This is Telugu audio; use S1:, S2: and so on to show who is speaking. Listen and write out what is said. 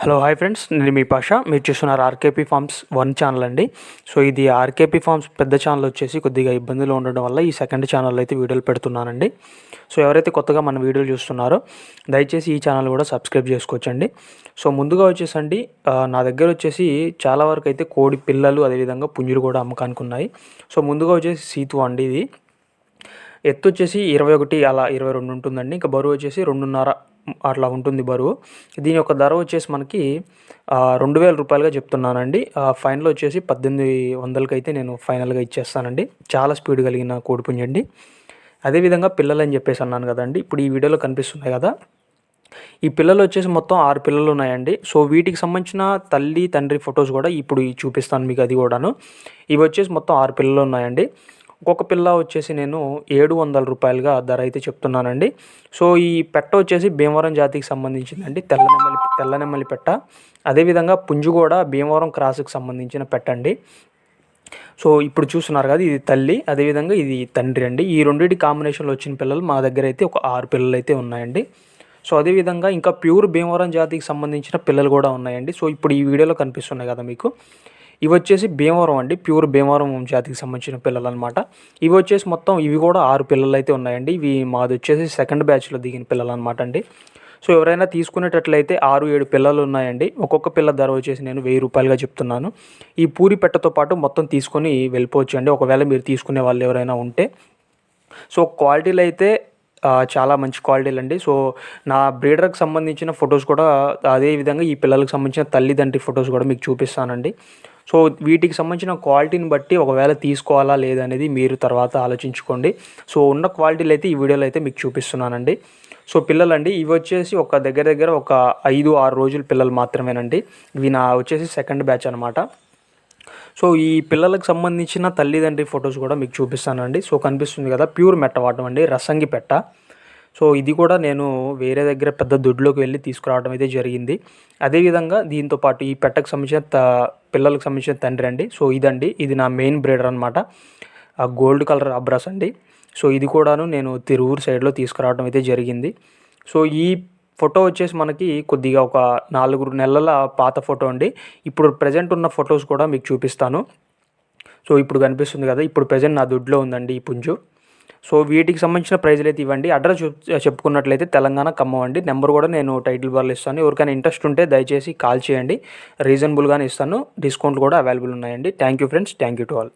S1: Hello hi friends. నేను మీ పాష. మీరు చూస్తున్నారు R K P farms one channel అండి. సో ఇది ఆర్కేపీ ఫార్మ్స్ పెద్ద ఛానల్ వచ్చేసి కొద్దిగా ఇబ్బందులు ఉండడం వల్ల ఈ సెకండ్ ఛానల్ అయితే వీడియోలు పెడుతున్నానండి. సో ఎవరైతే కొత్తగా మన వీడియోలు చూస్తున్నారో దయచేసి ఈ ఛానల్ కూడా సబ్స్క్రైబ్ చేసుకోవచ్చండి. సో ముందుగా వచ్చేసండి. నా దగ్గర వచ్చేసి చాలా వరకు అయితే కోడి పిల్లలు అదేవిధంగా పుంజులు కూడా అమ్మకానికి ఉన్నాయి సో ముందుగా వచ్చేసి సీతు అండి ఇది. ఎత్తు వచ్చేసి ఇరవై ఒకటి అలా ఇరవై రెండు ఉంటుందండి. ఇంకా బరువు వచ్చేసి రెండున్నర అట్లా ఉంటుంది బరువు. దీని యొక్క ధర వచ్చేసి మనకి రెండు వేల రూపాయలుగా చెప్తున్నానండి. ఫైనల్ వచ్చేసి పద్దెనిమిది వందలకి అయితే నేను ఫైనల్గా ఇచ్చేస్తానండి. చాలా స్పీడ్ కలిగిన కోడిపుంజండి అదేవిధంగా పిల్లలు అని చెప్పేసి అన్నాను కదండి. ఇప్పుడు ఈ వీడియోలో కనిపిస్తున్నాయి కదా. ఈ పిల్లలు వచ్చేసి మొత్తం ఆరు పిల్లలు ఉన్నాయండి. సో వీటికి సంబంధించిన తల్లి తండ్రి ఫొటోస్ కూడా ఇప్పుడు చూపిస్తాను మీకు అది కూడాను. ఇవి వచ్చేసి మొత్తం ఆరు పిల్లలు ఉన్నాయండి. ఒక్కొక్క పిల్ల వచ్చేసి నేను ఏడు వందల రూపాయలుగా ధర అయితే చెప్తున్నానండి. సో ఈ పెట్ట వచ్చేసి భీమవరం జాతికి సంబంధించిందండి. తెల్లనెమ్మలి తెల్లనెమ్మలి పెట్ట. అదేవిధంగా పుంజు కూడా భీమవరం క్రాస్కి సంబంధించిన పెట్టండి సో ఇప్పుడు చూస్తున్నారు కదా ఇది తల్లి. అదేవిధంగా ఇది తండ్రి అండి. ఈ రెండింటి కాంబినేషన్లో వచ్చిన పిల్లలు మా దగ్గర అయితే ఒక ఆరు పిల్లలు అయితే ఉన్నాయండి. సో అదేవిధంగా ఇంకా ప్యూర్ భీమవరం జాతికి సంబంధించిన పిల్లలు కూడా ఉన్నాయండి. సో ఇప్పుడు ఈ వీడియోలో కనిపిస్తున్నాయి కదా మీకు. ఇవి వచ్చేసి భీమవరం అండి. ప్యూర్ భీమవరం జాతికి సంబంధించిన పిల్లలు అనమాట ఇవి వచ్చేసి మొత్తం ఇవి కూడా ఆరు పిల్లలు అయితే ఉన్నాయండి. ఇవి మాది వచ్చేసి సెకండ్ బ్యాచ్లో దిగిన పిల్లలు అనమాట అండి. సో ఎవరైనా తీసుకునేటట్లయితే ఆరు ఏడు పిల్లలు ఉన్నాయండి. ఒక్కొక్క పిల్ల ధర వచ్చేసి నేను వెయ్యి రూపాయలుగా చెప్తున్నాను. ఈ పూరి పెట్టతో పాటు మొత్తం తీసుకొని వెళ్ళిపోవచ్చు అండి ఒకవేళ మీరు తీసుకునే వాళ్ళు ఎవరైనా ఉంటే. సో క్వాలిటీలు అయితే చాలా మంచి క్వాలిటీలు అండి సో నా బ్రీడర్కి సంబంధించిన ఫొటోస్ కూడా అదే విధంగా ఈ పిల్లలకు సంబంధించిన తల్లిదండ్రి ఫొటోస్ కూడా మీకు చూపిస్తానండి. సో వీటికి సంబంధించిన క్వాలిటీని బట్టి ఒకవేళ తీసుకోవాలా లేదనేది మీరు తర్వాత ఆలోచించుకోండి. సో ఉన్న క్వాలిటీలు అయితే ఈ వీడియోలో అయితే మీకు చూపిస్తున్నానండి. సో పిల్లలండి ఇవి వచ్చేసి ఒక దగ్గర దగ్గర ఒక ఐదు ఆరు రోజుల పిల్లలు మాత్రమేనండి. ఇవి నా వచ్చేసి సెకండ్ బ్యాచ్ అనమాట సో ఈ పిల్లలకు సంబంధించిన తల్లిదండ్రి ఫొటోస్ కూడా మీకు చూపిస్తానండి. సో కనిపిస్తుంది కదా ప్యూర్ మెట్టవాటం అండి రసంగి పెట్ట. సో ఇది కూడా నేను వేరే దగ్గర పెద్ద దొడ్లోకి వెళ్ళి తీసుకురావడం అయితే జరిగింది. అదేవిధంగా దీంతో పాటు ఈ పెట్టకు సంబంధించిన త పిల్లలకు సంబంధించిన తండ్రి అండి. సో ఇదండి ఇది నా మెయిన్ బ్రీడర్ అనమాట ఆ గోల్డ్ కలర్ అబ్రాస్ అండి. సో ఇది కూడాను నేను తిరువురు సైడ్లో తీసుకురావడం అయితే జరిగింది. సో ఈ ఫోటో వచ్చేసి మనకి కొద్దిగా ఒక నాలుగు నెలల పాత ఫోటో అండి. ఇప్పుడు ప్రజెంట్ ఉన్న ఫొటోస్ కూడా మీకు చూపిస్తాను. సో ఇప్పుడు కనిపిస్తుంది కదా ఇప్పుడు ప్రజెంట్ నా దుడ్లో ఉందండి ఈ పుంజు. సో వీటికి సంబంధించిన ప్రైజ్లు అయితే ఇవ్వండి. అడ్రస్ చెప్పుకున్నట్లయితే తెలంగాణ ఖమ్మం అండి. నెంబర్ కూడా నేను టైటిల్ బార్లు ఇస్తాను. ఎవరికైనా ఇంట్రెస్ట్ ఉంటే దయచేసి కాల్ చేయండి. రీజనబుల్గానే ఇస్తాను. డిస్కౌంట్లు కూడా అవైలబుల్ ఉన్నాయండి. Thank you friends. Thank you to all.